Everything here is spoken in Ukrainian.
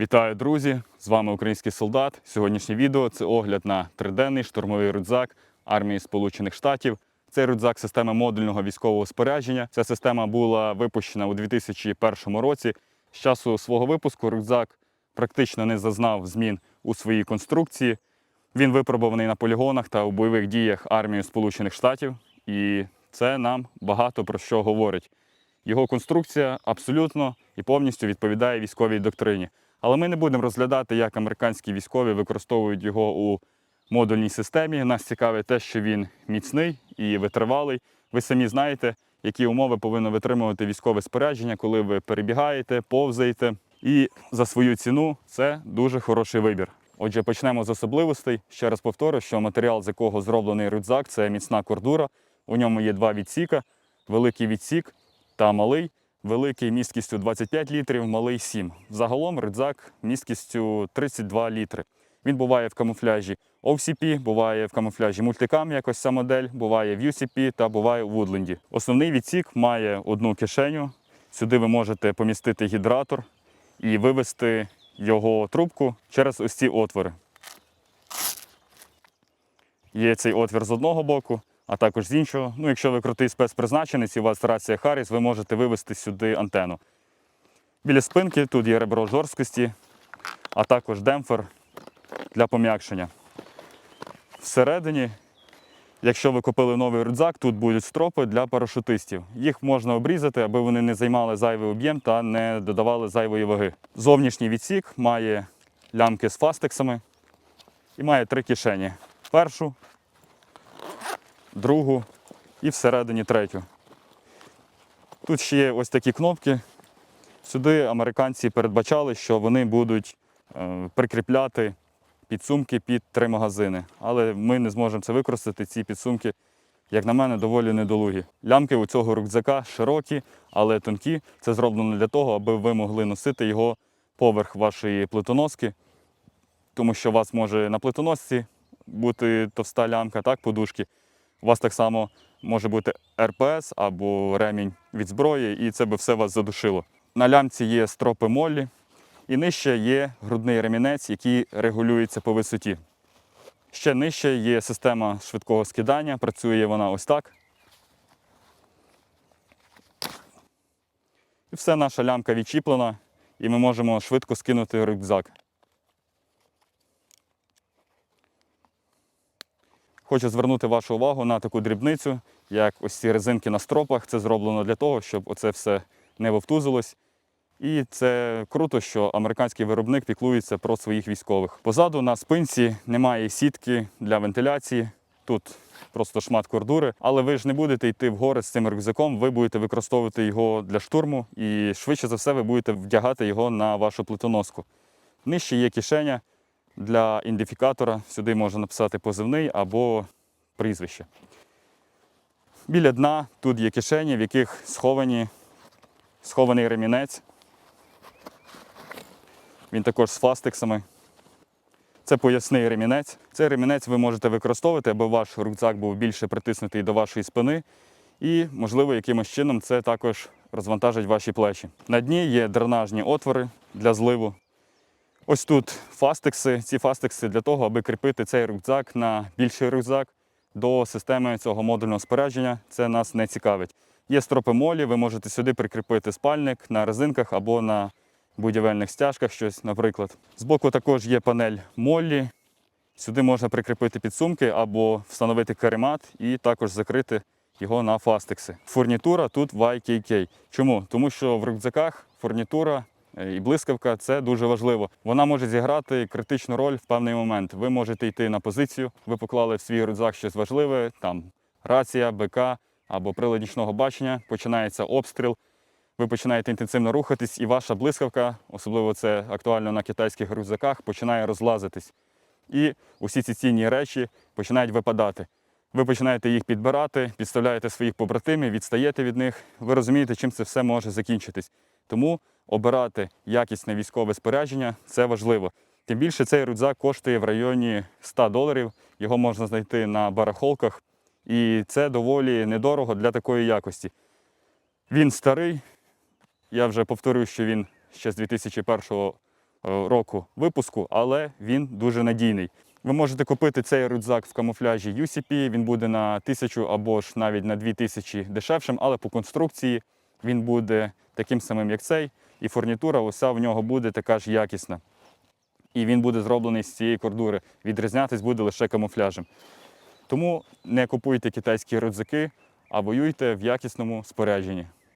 Вітаю, друзі! З вами український солдат. Сьогоднішнє відео це огляд на триденний штурмовий рюкзак армії Сполучених Штатів. Цей рюкзак система модульного військового спорядження. Ця система була випущена у 2001 році. З часу свого випуску рюкзак практично не зазнав змін у своїй конструкції. Він випробуваний на полігонах та у бойових діях армії Сполучених Штатів, і це нам багато про що говорить. Його конструкція абсолютно і повністю відповідає військовій доктрині. Але ми не будемо розглядати, як американські військові використовують його у модульній системі. Нас цікавить те, що він міцний і витривалий. Ви самі знаєте, які умови повинно витримувати військове спорядження, коли ви перебігаєте, повзаєте. І за свою ціну це дуже хороший вибір. Отже, почнемо з особливостей. Ще раз повторю, що матеріал, з якого зроблений рюкзак, це міцна кордура. У ньому є два відсіка: великий відсік та малий. Великий місткістю 25 літрів, малий 7. Загалом рюкзак місткістю 32 літри. Він буває в камуфляжі OCP, буває в камуфляжі мультикам, якось ця модель, буває в UCP та буває у Woodland. Основний відсік має одну кишеню. Сюди ви можете помістити гідратор і вивести його трубку через ось ці отвори. Є цей отвір з одного боку, а також з іншого. Ну, якщо ви крутий спецпризначенець і у вас рація Харріс, ви можете вивести сюди антенну. Біля спинки тут є ребро жорсткості, а також демпфер для пом'якшення. Всередині, якщо ви купили новий рюкзак, тут будуть стропи для парашутистів. Їх можна обрізати, аби вони не займали зайвий об'єм та не додавали зайвої ваги. Зовнішній відсік має лямки з фастексами і має три кишені. Першу, другу і всередині третю. Тут ще є ось такі кнопки. Сюди американці передбачали, що вони будуть е, прикріпляти підсумки під три магазини. Але ми не зможемо це використати. Ці підсумки, як на мене, доволі недолугі. Лямки у цього рюкзака широкі, але тонкі. Це зроблено для того, аби ви могли носити його поверх вашої плитоноски, тому що у вас може на плитоносці бути товста лямка, так, подушки. У вас так само може бути РПС або ремінь від зброї, і це би все вас задушило. На лямці є стропи моллі, і нижче є грудний ремінець, який регулюється по висоті. Ще нижче є система швидкого скидання, працює вона ось так. І все, наша лямка відчіплена, і ми можемо швидко скинути рюкзак. Хочу звернути вашу увагу на таку дрібницю, як ось ці резинки на стропах. Це зроблено для того, щоб оце все не вовтузилось. І це круто, що американський виробник піклується про своїх військових. Позаду на спинці немає сітки для вентиляції. Тут просто шмат кордури, але ви ж не будете йти в гори з цим рюкзаком, ви будете використовувати його для штурму, і швидше за все ви будете вдягати його на вашу плитоноску. Нижче є кишеня для ідентифікатора. Сюди можна написати позивний або прізвище. Біля дна тут є кишені, в яких сховані, схований ремінець. Він також з фастексами. Це поясний ремінець. Цей ремінець ви можете використовувати, аби ваш рюкзак був більше притиснутий до вашої спини. І, можливо, якимось чином це також розвантажить ваші плечі. На дні є дренажні отвори для зливу. Ось тут фастекси. Ці фастекси для того, аби кріпити цей рюкзак на більший рюкзак до системи цього модульного спорядження. Це нас не цікавить. Є стропи молі, ви можете сюди прикріпити спальник на резинках або на будівельних стяжках, щось, наприклад. Збоку також є панель моллі. Сюди можна прикріпити підсумки або встановити каремат і також закрити його на фастекси. Фурнітура тут YKK. Чому? Тому що в рюкзаках фурнітура і блискавка це дуже важливо. Вона може зіграти критичну роль в певний момент. Ви можете йти на позицію, ви поклали в свій рюкзак щось важливе, там рація, БК або прилад нічного бачення, починається обстріл. Ви починаєте інтенсивно рухатись, і ваша блискавка, особливо це актуально на китайських рюкзаках, починає розлазитись. І усі ці цінні речі починають випадати. Ви починаєте їх підбирати, підставляєте своїх побратимів, відстаєте від них. Ви розумієте, чим це все може закінчитись. Тому обирати якісне військове спорядження це важливо. Тим більше цей рюкзак коштує в районі 100 доларів. Його можна знайти на барахолках, і це доволі недорого для такої якості. Він старий. Я вже повторюю, що він ще з 2001 року випуску, але він дуже надійний. Ви можете купити цей рюкзак в камуфляжі UCP, він буде на тисячу або ж навіть на дві тисячі дешевшим, але по конструкції він буде таким самим, як цей, і фурнітура уся в нього буде така ж якісна. І він буде зроблений з цієї кордури. Відрізнятись буде лише камуфляжем. Тому не купуйте китайські рюкзаки, а воюйте в якісному спорядженні.